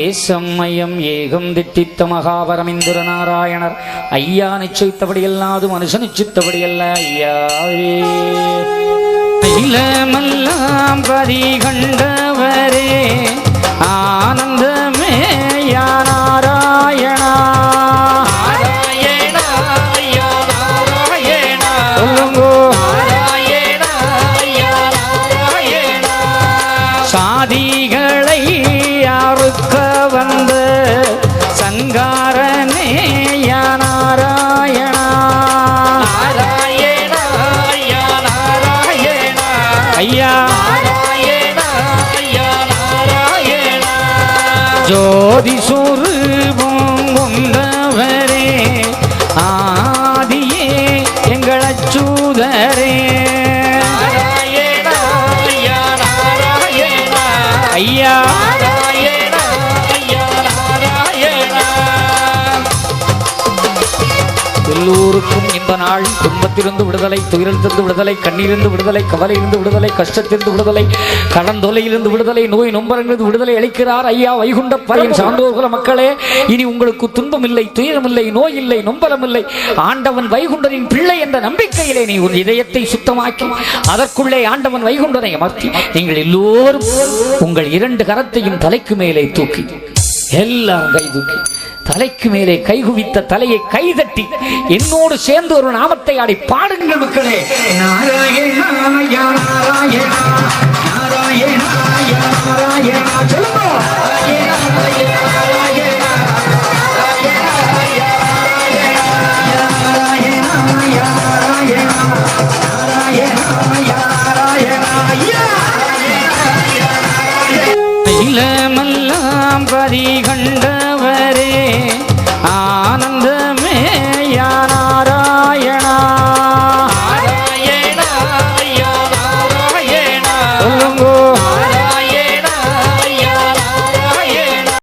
ஏசம்மயம் ஏகம் திட்டித்த மகாபரமிந்திர நாராயணர் ஐயா நிச்சயித்தபடி அல்லாது மனுஷன் நிச்சயித்தபடி அல்ல ஐயாவே இளமெல்லாம் பதி கண்டவரே ஜோதி சொரூபம் கொண்டவரே ஆதியே எங்கள் அச்சூதரே ஐயா எல்லோருக்கும் இந்த நாள் துன்பத்திலிருந்து விடுதலை துயரத்திலிருந்து விடுதலை கண்ணீரிலிருந்து விடுதலை கவலையிலிருந்து விடுதலை கஷ்டத்திலிருந்து விடுதலை கடந்தொலையிலிருந்து விடுதலை நோய் நொம்பரங்களிலிருந்து விடுதலை அளிக்கிறார் ஐயா வைகுண்ட பரையன் சான்றோர்குல மக்களே. இனி உங்களுக்கு துன்பம் இல்லை துயரமில்லை நோய் இல்லை நொம்பரம் இல்லை ஆண்டவன் வைகுண்டரின் பிள்ளை என்ற நம்பிக்கையிலே நீ உன் இதயத்தை சுத்தமாக்கி அதற்குள்ளே ஆண்டவன் வைகுண்டனை அமர்த்தி நீங்கள் எல்லோரும் உங்கள் இரண்டு கரத்தையும் தலைக்கு மேலே தூக்கி எல்லாம் கை தூக்கி தலைக்கு மேலே கைகுவித்த தலையை கைதட்டி என்னோடு சேர்ந்து ஒரு நாமத்தை ஆடி பாடுங்கள் மக்களே. நாராயணாயா